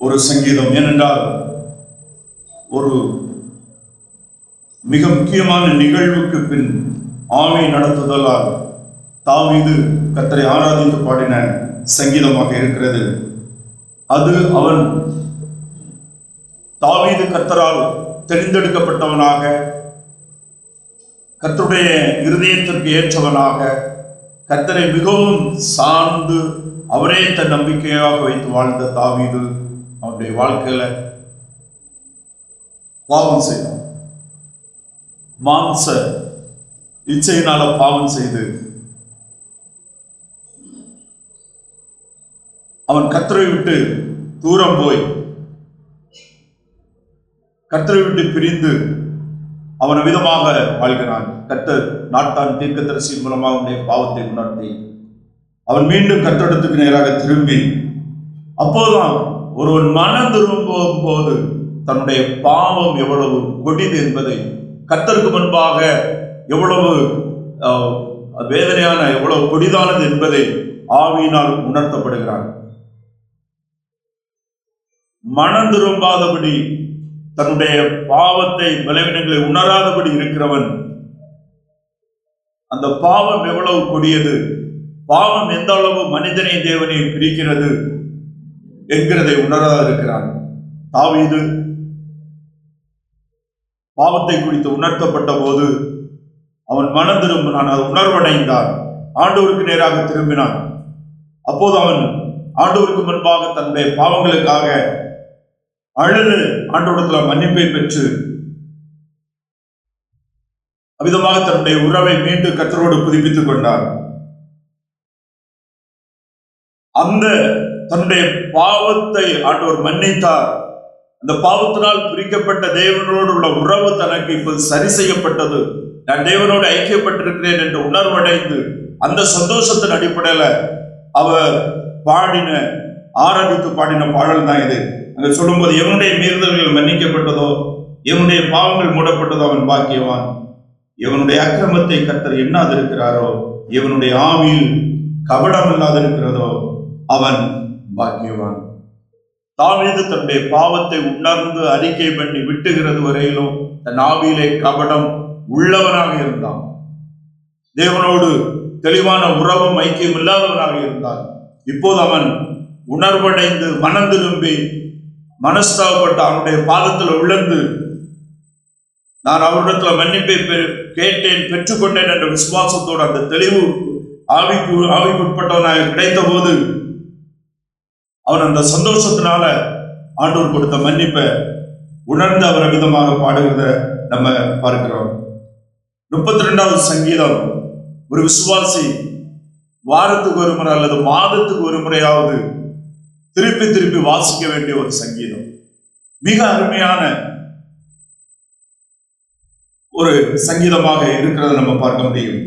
ஒரு சங்கீதம் ஏனென்றால் ஒரு மிக முக்கியமான நிகழ்வுக்கு பின் ஆமை நடத்துதலால் தாவீது கத்தரை ஆராதித்து பாடின சங்கீதமாக இருக்கிறது. அது அவன் தாவீது கத்தரால் தெரிந்தெடுக்கப்பட்டவனாக கத்தருடைய இருதயத்திற்கு ஏற்றவனாக கத்தரை மிகவும் சார்ந்து அவரே தன் நம்பிக்கையாக வைத்து வாழ்ந்த தாவீது அவனுடைய வாழ்க்கையில பாவம் செய்தான். மாம்ச இச்சையினால பாவம் செய்து அவன் கத்தரை விட்டு தூரம் போய் கத்தரை விட்டு பிரிந்து அவன் விதமாக வாழ்கிறான். கத்தர் நாட்டான் தீர்க்கதரிசியின் மூலமாக அவனுடைய பாவத்தை உணர்த்தி அவன் மீண்டும் கர்த்தரிடத்துக்கு நேராக திரும்பி அப்போதுதான் ஒருவன் மனம் திரும்பும் போது தன்னுடைய பாவம் எவ்வளவு கொடிது என்பதை கத்தருக்கு முன்பாக எவ்வளவு வேதனையான எவ்வளவு கொடிதானது என்பதை ஆவியினால் உணர்த்தப்படுகிறான். மனம் திரும்பாதபடி தன்னுடைய பாவத்தை பலவீனங்களை உணராதபடி இருக்கிறவன் அந்த பாவம் எவ்வளவு கொடியது பாவம் எந்த அளவு மனிதனை தேவனை பிரிக்கிறது என்கிறதை உணராத இருக்கிறான் தாவீது பாவத்தை குறித்து உணர்த்தப்பட்ட போது அவன் மனம் திரும்பினான் அது உணர்வடைந்தான். ஆண்டவருக்கு நேராக திரும்பினான். அப்போது அவன் ஆண்டவருக்கு முன்பாக தன்னுடைய பாவங்களுக்காக அழுது ஆண்டோடத்தில் மன்னிப்பை பெற்று அவ்விதமாக தன்னுடைய உறவை மீண்டும் கத்தரோடு புதுப்பித்துக் கொண்டார் அந்த தன்னுடைய பாவத்தை ஆண்டவர் மன்னித்தார். அந்த பாவத்தினால் பிரிக்கப்பட்ட தேவனோடு உள்ள உறவு தனக்கு இப்போது சரி செய்யப்பட்டது. நான் தேவனோடு ஐக்கியப்பட்டிருக்கிறேன் என்று உணர்வடைந்து அந்த சந்தோஷத்தின் அடிப்படையில் அவர் பாடின ஆராதித்து பாடின பாடல் தான் இது. அங்கே சொல்லும்போது எவனுடைய மீறுதல்கள் மன்னிக்கப்பட்டதோ எவனுடைய பாவங்கள் மூடப்பட்டதோ அவன் பாக்கியவான். எவனுடைய அக்கிரமத்தை கத்தர் எண்ணாதிருக்கிறாரோ எவனுடைய ஆவியில் கபடம் இல்லாதிருக்கிறதோ அவன் பாக்கியவான். தாவீது தன்னுடைய பாவத்தை உணர்ந்து அறிக்கை பண்ணி விட்டுகிறது வரையிலும் தன் ஆவியிலே கபடம் உள்ளவனாக இருந்தான். தேவனோடு தெளிவான உறவும் ஐக்கியம் இல்லாதவனாக இருந்தான். இப்போது அவன் உணர்வடைந்து மனம் திரும்பி மனஸ்தாபப்பட்டு அவனுடைய பாதத்தில் விழுந்து நான் அவரிடத்தில் மன்னிப்பை பெறு கேட்டேன் பெற்றுக்கொண்டேன் என்ற விசுவாசத்தோடு அந்த தெளிவு ஆவிக்கு ஆவிக்குட்பட்டவனாக கிடைத்த போது அவன் அந்த சந்தோஷத்தினால ஆண்டோர் கொடுத்த மன்னிப்பை உணர்ந்து அவர் விதமாக பாடுகிறத நம்ம பார்க்கிறோம். முப்பத்தி ரெண்டாவது சங்கீதம் ஒரு விசுவாசி வாரத்துக்கு ஒரு முறை அல்லது மாதத்துக்கு ஒரு முறையாவது திருப்பி திருப்பி வாசிக்க வேண்டிய ஒரு சங்கீதம். மிக அருமையான ஒரு சங்கீதமாக இருக்கிறத நம்ம பார்க்க முடியும்.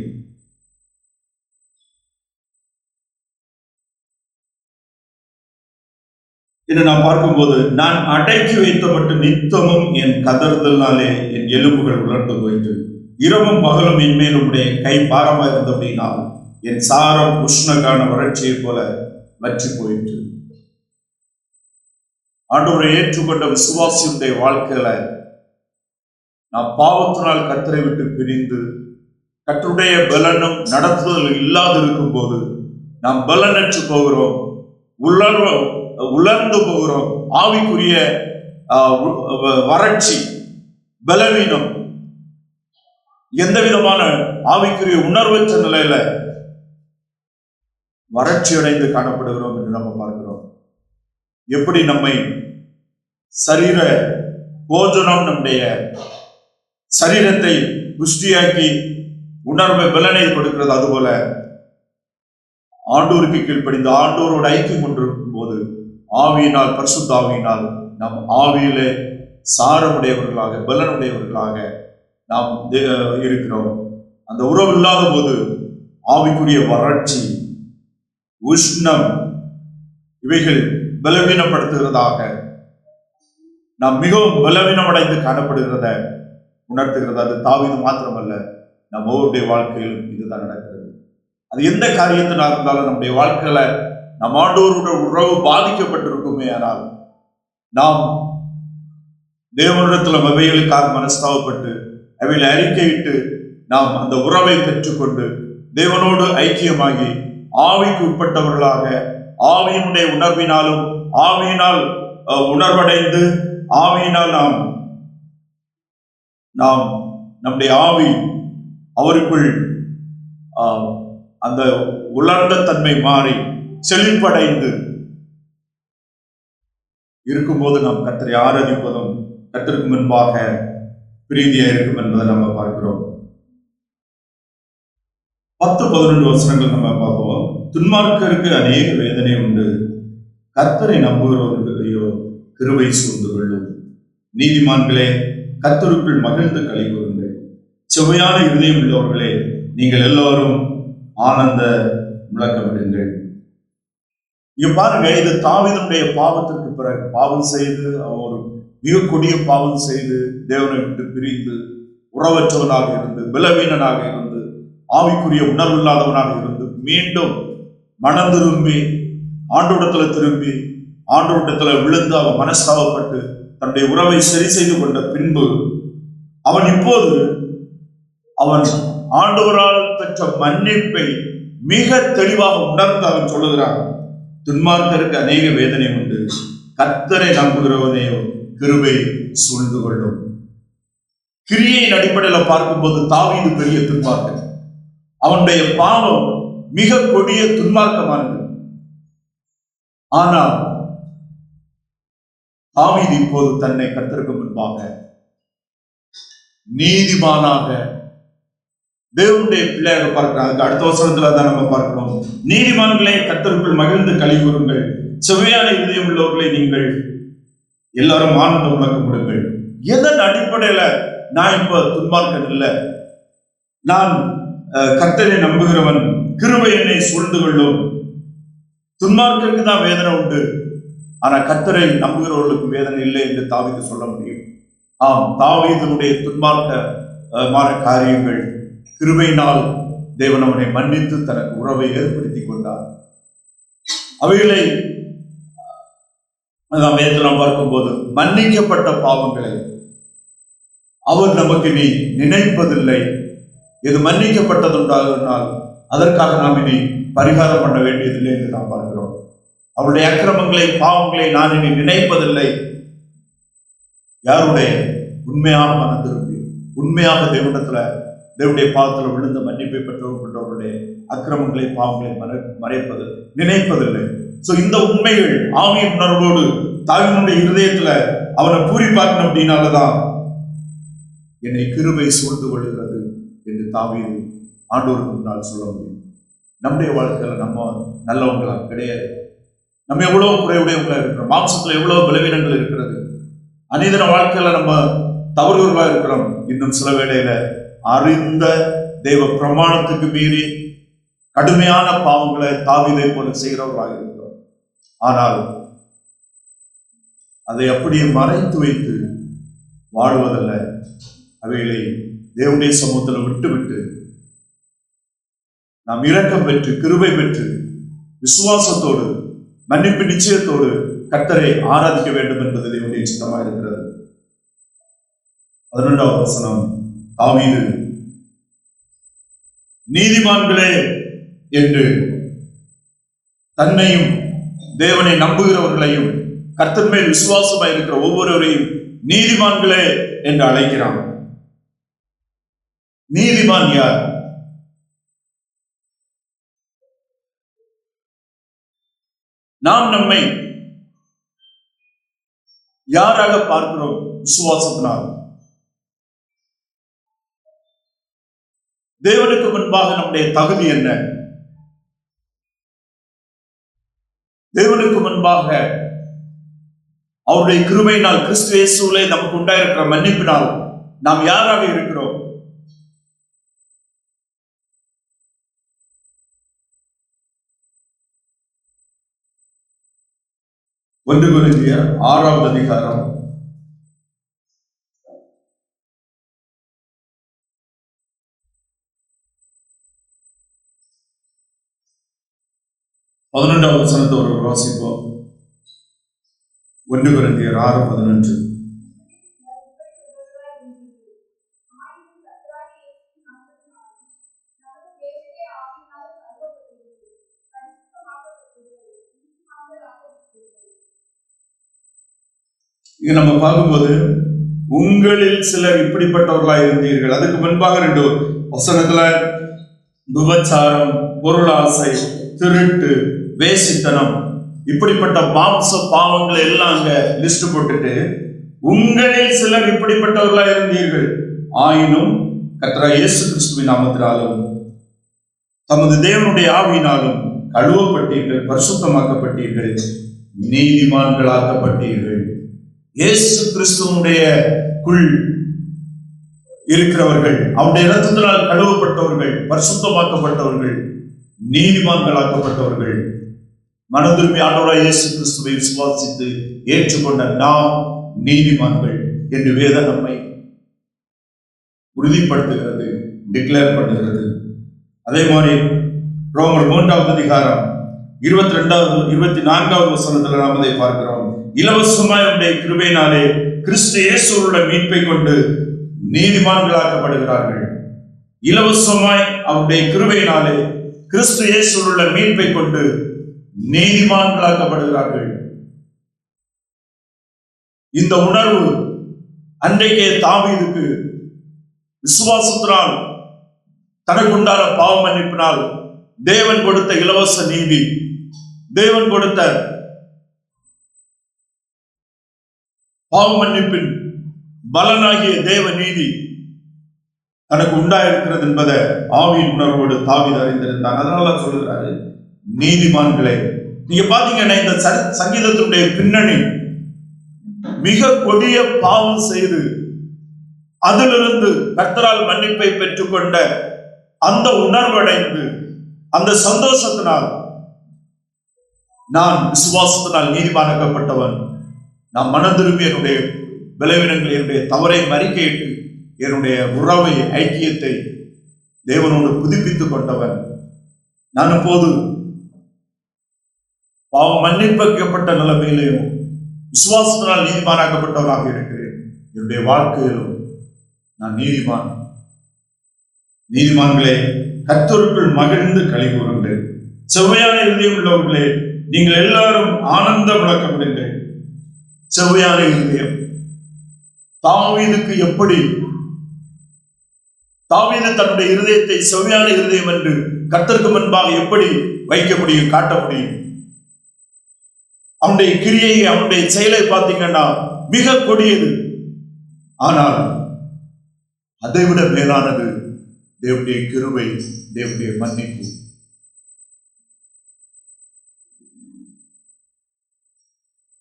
இதை நான் பார்க்கும்போது நான் அடக்கி வைத்த மட்டும் நித்தமும் என் கதறுதல்னாலே என் எலும்புகள் உலர்ந்து போயிற்று. இரவும் பகலும் என்மேல் உடைய கை பாரமாக இருந்த அப்படின்னா என் சாரம் உஷ்ணகான வறட்சியைப் போல வற்றி போயிற்று. ஆண்டவரை ஏற்றுக்கொண்ட விசுவாசியுடைய வாழ்க்கையில நான் பாவத்தினால் கத்தரை விட்டு பிரிந்து கற்றுடைய பலனும் நடத்துதல் இல்லாதிருக்கும் போது நாம் பலனற்று போகிறோம். உலர்வ உலர்ந்து போகிறோம். ஆவிக்குரிய ஆஹ், வ- வறட்சி பலவீனம். எந்த விதமான ஆவிக்குரிய உணர்வற்ற நிலையில வறட்சி அடைந்து காணப்படுகிறோம் என்று நம்ம பார்க்கிறோம். எப்படி நம்மை சரீர போஜனம் நம்முடைய சரீரத்தை புஷ்டியாக்கி உணர்வை பலனை கொடுக்கிறது அதுபோல ஆண்டோருக்கு கீழ்ப்படிந்து ஆண்டோரோடு ஐக்கியம் கொண்டிருக்கும் போது ஆவியினால் பரிசுத்தாவியினால் நம் ஆவியிலே சாரமுடையவர்களாக பலனுடையவர்களாக நாம் தே- இருக்கிறோம். அந்த உறவு இல்லாத போது ஆவிக்குரிய வறட்சி உஷ்ணம் இவைகள் பலவீனப்படுத்துகிறதாக நாம் மிகவும் பலவீனமடைந்து காணப்படுகிறத உணர்த்துகிறது. அது தாவிதம் மாத்திரமல்ல நம்ம ஒவ்வொருடைய வாழ்க்கையிலும் இதுதான் நடக்கிறது. அது எந்த காரியத்தினால் இருந்தாலும் நம்முடைய வாழ்க்கையில நம் ஆண்டோருடைய உறவு பாதிக்கப்பட்டிருக்குமே ஆனால் நாம் தேவனிடத்தில் அவைகளுக்காக மனஸ்தாவப்பட்டு அவையில் அறிக்கையிட்டு நாம் அந்த உறவை பெற்றுக்கொண்டு தேவனோடு ஐக்கியமாகி ஆவிக்கு உட்பட்டவர்களாக ஆவியினுடைய உணர்வினாலும் ஆவியினால் உணர்வடைந்து ஆவியினால் நாம் நாம் நம்முடைய ஆவி அவருக்குள் அந்த உலர்ந்த தன்மை மாறி செழிப்படைந்து இருக்கும்போது நாம் கத்தரை ஆராதிப்பதும் கத்தருக்கு முன்பாக பிரீதியா இருக்கும் என்பதை நம்ம பார்க்கிறோம். பத்து பதினொன்று வசனங்கள் நம்ம பார்ப்போம். துன்மார்க்கருக்கு அநேக வேதனை உண்டு. கர்த்தரை நம்புகிறவர்களையோ கிருவை சூழ்ந்து கொள்ளும். நீதிமான்களே கத்தருக்குள் மகிழ்ந்து களி செவ்வையான இருதயம் உள்ளவர்களே நீங்கள் எல்லாரும் ஆனந்த முழக்கமிடுங்கள். இங்க பாருங்க இது தாவிதனுடைய பாவத்திற்கு பிறகு பாவம் செய்து அவன் ஒரு மிக கொடிய பாவம் செய்து தேவனை விட்டு பிரிந்து உறவற்றவனாக இருந்து பலவீனனாக இருந்து ஆவிக்குரிய உணர்வில்லாதவனாக இருந்து மீண்டும் மனம் திரும்பி ஆண்டோடத்துல திரும்பி ஆண்டோட்டத்துல விழுந்து அவன் மனஸ்தாபப்பட்டு தன்னுடைய உறவை சரி செய்து கொண்ட பின்பு அவன் இப்போது அவன் ஆண்டவரால் பெற்ற மன்னிப்பை மிக தெளிவாக உணர்ந்து அவன் சொல்லுகிறான். துன்மார்க்கருக்கு அநேக வேதனை உண்டு. கர்த்தரை நம்புகிறவனையோ கிருபை சூழ்ந்து கொள்ளும். கிரியையின் அடிப்படையில் பார்க்கும்போது தாவீது பெரிய துன்மார்க்கன். அவனுடைய பாவம் மிக கொடிய துன்மார்க்கமானது. ஆனால் தாவீது இப்போது தன்னை கத்திருக்க முன்பாக நீதிமானாக தேவனுடைய பிள்ளையாக பார்க்கிறோம் அதுக்கு அடுத்த வசனத்துல தான் நம்ம பார்க்கிறோம் நீதிமான்களே கத்தருக்குள் மகிழ்ந்து களி கூறுங்கள் செவ்வையான இதயம் உள்ளவர்களை நீங்கள் எல்லாரும் ஆனந்த முழக்கப்படுங்கள் எதன் அடிப்படையில நான் இப்ப துன்பார்க்கன் இல்லை நான் கர்த்தரை நம்புகிறவன் கிருபை என்னை சூழ்ந்து கொள்ளும். துன்மார்க்கருக்கு தான் வேதனை உண்டு. ஆனா கர்த்தரை நம்புகிறவர்களுக்கு வேதனை இல்லை என்று தாவீது சொல்ல முடியும். ஆம் தாவீதனுடைய துன்மார்க்கமான காரியங்கள் கிருபையினால் தேவன் அவனை மன்னித்து தனக்கு உறவை ஏற்படுத்தி கொண்டார் அவைகளை நாம் நாம் பார்க்கும்போது மன்னிக்கப்பட்ட பாவங்களை அவர் நமக்கு நீ நினைப்பதில்லை. இது மன்னிக்கப்பட்டதுண்டானால் அதற்காக நாம் இனி பரிகாரம் பண்ண வேண்டியதில்லை என்று நாம் பார்க்கிறோம். அவருடைய அக்கிரமங்களை பாவங்களை நான் இனி நினைப்பதில்லை. யாருடைய? உண்மையான மன திரும்பி. உண்மையாக தேவனிடத்துல தேவனுடைய பாதத்தில் விழுந்த மன்னிப்பை பெற்றவர்களுடைய அக்கிரமங்களை பாவங்களை மறை மறைப்பது நினைப்பதில்லை. ஸோ இந்த உண்மைகள் ஆவியின் உணர்வோடு தாவினுடைய இருதயத்தில் அவனை பூரிப்பாக்கணும் அப்படின்னாலதான் என்னை கிருபை சூழ்ந்து கொள்கிறது என்று தாவி ஆண்டோருக்கு முன்னால் சொல்ல முடியும். நம்முடைய வாழ்க்கையில் நம்ம நல்லவங்களா கிடையாது. நம்ம எவ்வளோ குறைவுடையவங்களா இருக்கிறோம். மாம்சத்தில் எவ்வளோ பலவீனங்கள் இருக்கிறது. அநீதன வாழ்க்கையில் நம்ம தவறுகளா இருக்கிறோம். இன்னும் சில வேளையில் அறிந்த தெய்வ பிரமாணத்துக்கு மீறி கடுமையான பாவங்களை தாவிதை போல செய்கிறவர்களாக இருக்கிறோம். ஆனால் அதை அப்படியே மறைத்து வைத்து வாழுவதல்ல. அவைகளை தேவனுடைய சமூகத்தில் விட்டு விட்டு நாம் இரக்கம் பெற்று கிருபை பெற்று விசுவாசத்தோடு மன்னிப்பு நிச்சயத்தோடு கத்தரை ஆராதிக்க வேண்டும் என்பது தேவனுடைய சித்தமாக இருக்கிறது பதினெண்டாவது வசனம். தாவீது நீதிமான்களே என்று தன்னையும் தேவனை நம்புகிறவர்களையும் கர்த்தன் மேல் விசுவாசமாய் இருக்கிற ஒவ்வொருவரையும் நீதிமான்களே என்று அழைக்கிறான். நீதிமான் யார்? நாம் நம்மை யாராக பார்க்கிறோம்? விசுவாசத்தினால். தேவனுக்கு முன்பாக நம்முடைய தகுதி என்ன? தேவனுக்கு முன்பாக அவருடைய கிருமையினால் கிறிஸ்து இயேசுவிலே நமக்கு உண்டாயிருக்கிற மன்னிப்பினால் நாம் யாராக இருக்கிறோம்? ஒன்று குருந்திய ஆறாவது அதிகாரம் பதினொன்றாவது வசனத்தை ஒரு வாசிப்போம். ஒன்று குறைந்தியர் ஆறு பதினொன்று. இது நம்ம பார்க்கும்போது உங்களில் சிலர் இப்படிப்பட்டவர்களாக இருந்தீர்கள். அதுக்கு முன்பாக ரெண்டு வசனத்துல விபச்சாரம் பொருளாசை திருட்டு வேசித்தனம். இப்படிப்பட்ட பாப்ச பாவங்களை எல்லாம் அங்க லிஸ்ட் போட்டுட்டு உங்களில் சிலர் இப்படிப்பட்டவர்களா இருந்தீர்கள். ஆயினும் கத்ரா இயேசு கிறிஸ்துவின் நாமத்தினாலும் தமது தேவனுடைய ஆவியினாலும் கழுவப்பட்டீர்கள் பரிசுத்தமாக்கப்பட்டீர்கள் நீதிமான்களாக்கப்பட்டீர்கள். இயேசு கிறிஸ்துவனுடைய குள் இருக்கிறவர்கள் அவருடைய இரத்தத்தினால் கழுவப்பட்டவர்கள் பரிசுத்தமாக்கப்பட்டவர்கள் நீதிமான்களாக்கப்பட்டவர்கள் மனதுரிமை ஆண்டவராய் இயேசு கிறிஸ்துவை விசுவாசித்து ஏற்றுக்கொண்ட நாம் நீதிமான்கள் என்று வேதம் நம்மை உறுதிப்படுத்துகிறது டிக்ளேர் பண்ணுகிறது. அதே மாதிரி ரோமர் மூன்றாவது அதிகாரம் இருபத்தி ரெண்டாவது இருபத்தி நான்காவது வசனத்துல நாம் அதை பார்க்கிறோம். இலவசமாய் உடைய கிருபையினாலே கிறிஸ்து இயேசுவோட மீட்பை கொண்டு நீதிமான்களாக்கப்படுகிறார்கள். இலவசமாய் அவருடைய கிருபையினாலே கிறிஸ்து இயேசுவோட மீட்பை கொண்டு நீதிமான்களாக்கப்படுகிறார்கள். இந்த உணர்வு அன்றைக்கே தாவீதுக்கு விசுவாசத்தினால் தனக்குண்டான பாவ மன்னிப்பினால் தேவன் கொடுத்த இலவச நீதி தேவன் கொடுத்த பாவ மன்னிப்பின் பலனாகிய தேவ நீதி தனக்கு உண்டாயிருக்கிறது என்பதை ஆவியின் உணர்வோடு தாவீது அறிந்திருந்தான். அதனால சொல்லுகிறாரு நீதிமான்களே நீங்க பாத்தீங்கன்னா இந்த சங்கீதத்தினுடைய பின்னணி மிக கொடிய பாவம் செய்து அதிலிருந்து கர்த்தரால் மன்னிப்பை பெற்றுக்கொண்ட அந்த உணர்வடைந்து அந்த சந்தோஷத்தினால் நான் விசுவாசத்தினால் நீதிமானாக்கப்பட்டவன். நான் மனம் திரும்பி என்னுடைய விளைவினங்கள் என்னுடைய தவறை மறிக்கையிட்டு என்னுடைய உறவை ஐக்கியத்தை தேவனோடு புதுப்பித்துக் கொண்டவன் நான் இப்போது பாவம் மன்னிப்பக்கப்பட்ட நிலைமையிலையும் விசுவாசத்தினால் நீதிமானாக்கப்பட்டவனாக இருக்கிறேன். என்னுடைய வாழ்க்கையிலும் நான் நீதிமான். நீதிமான்களே கத்தருக்குள் மகிழ்ந்து களி கூறுங்கள் செவ்வையான இருதயம் உள்ளவர்களே நீங்கள் எல்லாரும் ஆனந்த விளக்கப்படுங்கள் செவ்வையான இருதயம் தாவீதுக்கு எப்படி? தாவீது தன்னுடைய இருதயத்தை செவ்வையான இருதயம் என்று கர்த்தருக்கு முன்பாக எப்படி வைக்க முடியும் காட்ட முடியும்? அவனுடைய கிரியை அவனுடைய செயலை பார்த்தீங்கன்னா மிக கொடியது. ஆனால் அதை விட மேலானது தேவனுடைய கிருவை தேவனுடைய மன்னிப்பு.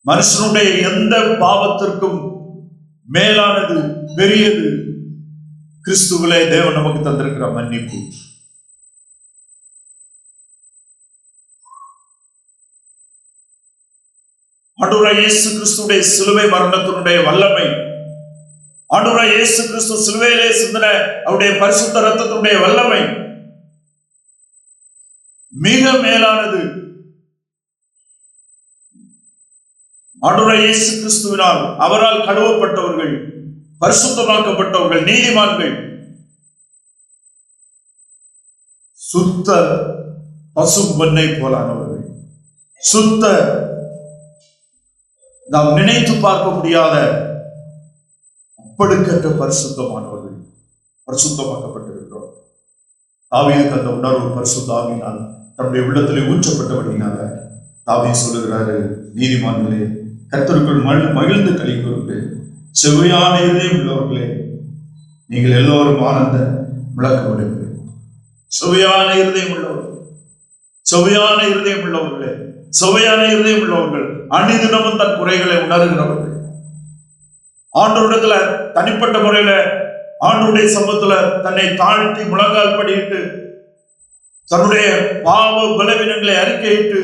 மனுஷனுடைய எந்த பாவத்திற்கும் மேலானது பெரியது. கிறிஸ்துவிலே தேவன் நமக்கு தந்திருக்கிற மன்னிப்பு. ஆண்டவராய் இயேசு கிறிஸ்துடைய சிலுவை மரணத்தினுடைய வல்லமை. ஆண்டவராய் இயேசு கிறிஸ்து சிலுவையிலே சிந்தின அவருடைய பரிசுத்த ரத்தத்தினுடைய வல்லமை. மிக மேலானது. ஆண்டவராய் இயேசு கிறிஸ்துவினால் அவரால் கழுவப்பட்டவர்கள் பரிசுத்தமாக்கப்பட்டவர்கள் நீதிமான்கள். சுத்த பசு பண்ணை போலானவர்கள். சுத்த நாம் நினைத்து பார்க்க முடியாத அப்படிக்கற்ற பரிசுத்தமானவர்கள் பரிசுத்தமாக்கப்பட்டிருக்கிறோம். தாவீதுக்கு அந்த உணர்வு பரிசுத்த தன்னுடைய உள்ளத்திலே ஊற்றப்பட்டபடினால தாவீ சொல்லுகிறாரு நீதிமான்களே கர்த்தருக்குள் மகிழ் மகிழ்ந்து களி கூறுங்கள் செவ்வையான இதயம் உள்ளவர்களே நீங்கள் எல்லோரும் ஆனந்த முழக்கமிடுங்கள் செவ்வையான இருதயம் உள்ளவர்கள் செவ்வையான இருதயம் உள்ளவர்களே சுவையான இருதயம் உள்ளவர்கள் அணிதினமும் தன் குறைகளை உணர்கிறவர்கள். ஆண்டோடத்துல தனிப்பட்ட முறையில ஆண்டுடைய சமூகத்துல தன்னை தாழ்த்தி முழங்கால் படியிட்டு தன்னுடைய பாவ பலவீனங்களை அறிக்கையிட்டு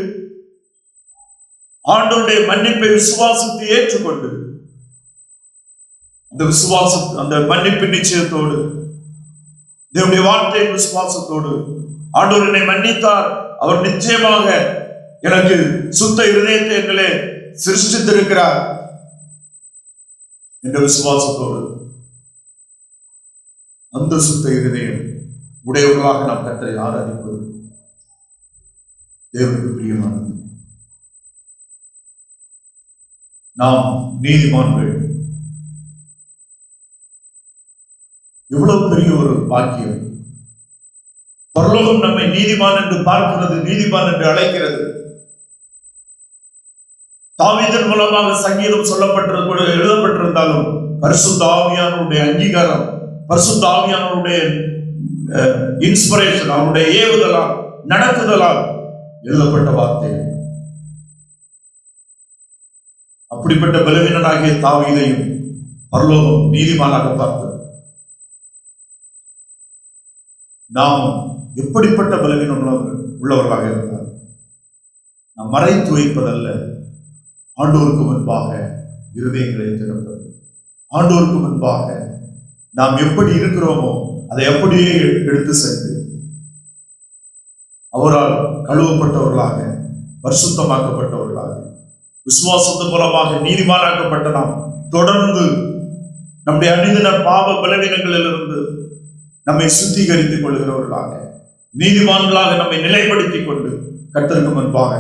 ஆண்டோடைய மன்னிப்பை விசுவாசத்தை ஏற்றுக்கொண்டு அந்த விசுவாசம் அந்த மன்னிப்பு நிச்சயத்தோடு தேவனுடைய வார்த்தை விசுவாசத்தோடு ஆண்டோர் என்னை மன்னித்தார். அவர் நிச்சயமாக எனக்கு சுத்த இருதயத்தை எங்களே சிருஷ்டித்திருக்கிறார் என்ற விசுவாசத்தோடு. அந்த சுத்த இருதயம் உடையவர்களாக நாம் கத்தரை ஆராதிப்பது தேவனுக்கு பிரியமானது. நாம் நீதிமான்கள். எவ்வளவு பெரிய ஒரு பாக்கியம். பரலோகம் நம்மை நீதிமான் என்று பார்க்கிறது நீதிமான் என்று அழைக்கிறது. தாவீதன் மூலமாக சங்கீதம் சொல்லப்பட்டிருக்க எழுதப்பட்டிருந்தாலும் பரிசுத்த ஆவியானவருடைய அங்கீகாரம் பரிசுத்த ஆவியானவருடைய இன்ஸ்பிரேஷன் அவனுடைய ஏவுதலா நடத்துதலால் எழுதப்பட்ட வார்த்தை அப்படிப்பட்ட பலவீனனாகிய தாவீதையும் பரலோகம் நீதிமானாக பார்த்தது. நாம் எப்படிப்பட்ட பலவீனம் உள்ளவர்களாக இருந்தால் நாம் மறைத்து வைப்பதல்ல ஆண்டோருக்கு முன்பாக இருதயங்களை திறப்பது. ஆண்டோருக்கு முன்பாக நாம் எப்படி இருக்கிறோமோ அதை அப்படியே எடுத்து சென்று அவரால் கழுவப்பட்டவர்களாக பரிசுத்தமாக்கப்பட்டவர்களாக விசுவாசத்தின் மூலமாக நீதிமானாக்கப்பட்ட நாம் தொடர்ந்து நம்முடைய அணிதின பாவ பலவீனங்களிலிருந்து நம்மை சுத்திகரித்துக் கொள்கிறவர்களாக நீதிமான்களாக நம்மை நிலைப்படுத்திக் கொண்டு கர்த்தருக்கு முன்பாக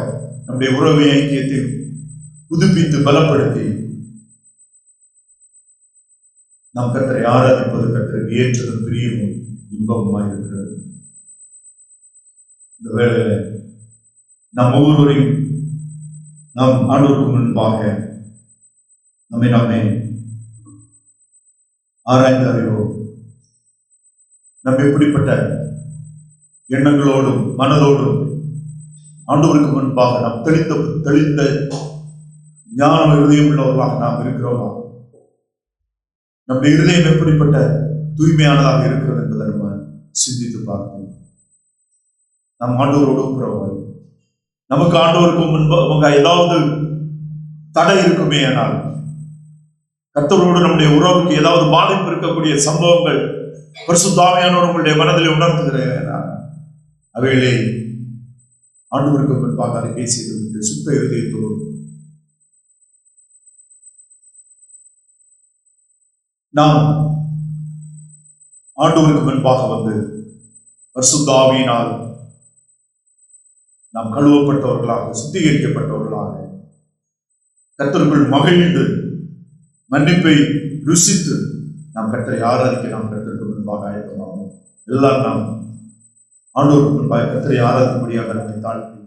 நம்முடைய உறவு ஐக்கியத்தையும் புதுப்பித்து பலப்படுத்தி நாம் கத்தரை ஆராதிப்பது கத்தருக்கு ஏற்றதும் பிரியமும் இன்பமுமாய் இருக்கிறது. இந்த வேளையில நாம் ஒவ்வொருவரையும் நாம் ஆண்டோருக்கு முன்பாக நம்மை நாமே ஆராய்ந்து அறிவோம். நம்ம எப்படிப்பட்ட எண்ணங்களோடும் மனதோடும் ஆண்டவருக்கு முன்பாக நாம் தெளிந்த தெளிந்த ஞான இருதயம் உள்ளவர்களாக நாம் இருக்கிறோமா? நம்முடைய இருதயம் எப்படிப்பட்ட தூய்மையானதாக இருக்கிறது என்பதை நம்ம சிந்தித்து பார்ப்போம். நம் ஆண்டவரோடு ஒப்புரவாய் நமக்கு ஆண்டவருக்கு முன்பாக ஏதாவது தடை இருக்குமே ஆனால் கத்தவரோடு நம்முடைய உறவுக்கு ஏதாவது பாதிப்பு இருக்கக்கூடிய சம்பவங்கள் பரிசுத்தாமையானவர் உங்களுடைய மனதில் உணர்த்துகிறேன் அவைகளே ஆண்டவருக்கு முன்பாக அதை பேசியது சுத்த இருதயத்தோடு. நாம் ஆண்டவருக்கு முன்பாக வந்து பரிசுத்தாவியினால் நாம் கழுவப்பட்டவர்களாக சுத்திகரிக்கப்பட்டவர்களாக கர்த்தருக்குள் மகிழ்ந்து மன்னிப்பை ருசித்து நாம் கற்றை ஆராதிக்க நாம் கர்த்தருக்கு முன்பாக ஆயத்தமாகும் எல்லாம் நாம் ஆண்டோருக்கு முன்பாக கர்த்தரை ஆராதிக்கும்படியாக நம்மை தாழ்த்தி